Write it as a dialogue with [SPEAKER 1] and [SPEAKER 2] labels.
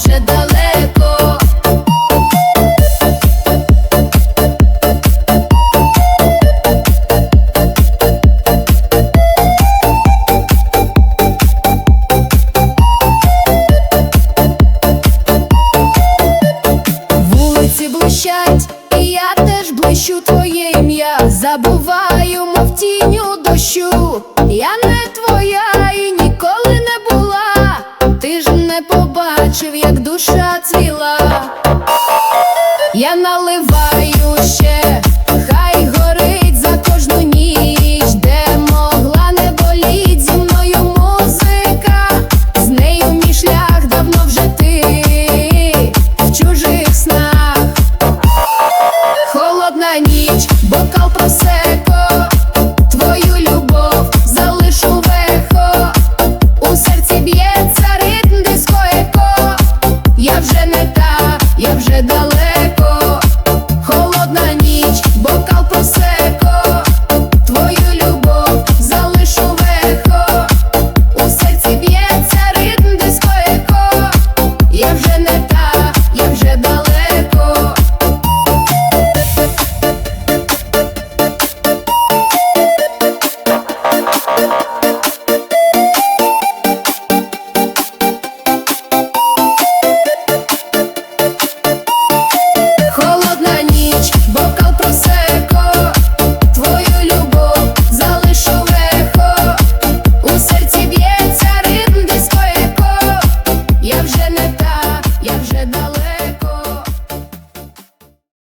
[SPEAKER 1] вже далеко. Вулиці і я теж блищу твоє ім'я. Забуваю, мов тіню дощу. Я не душа цвіла. Я наливаю ще, хай далеко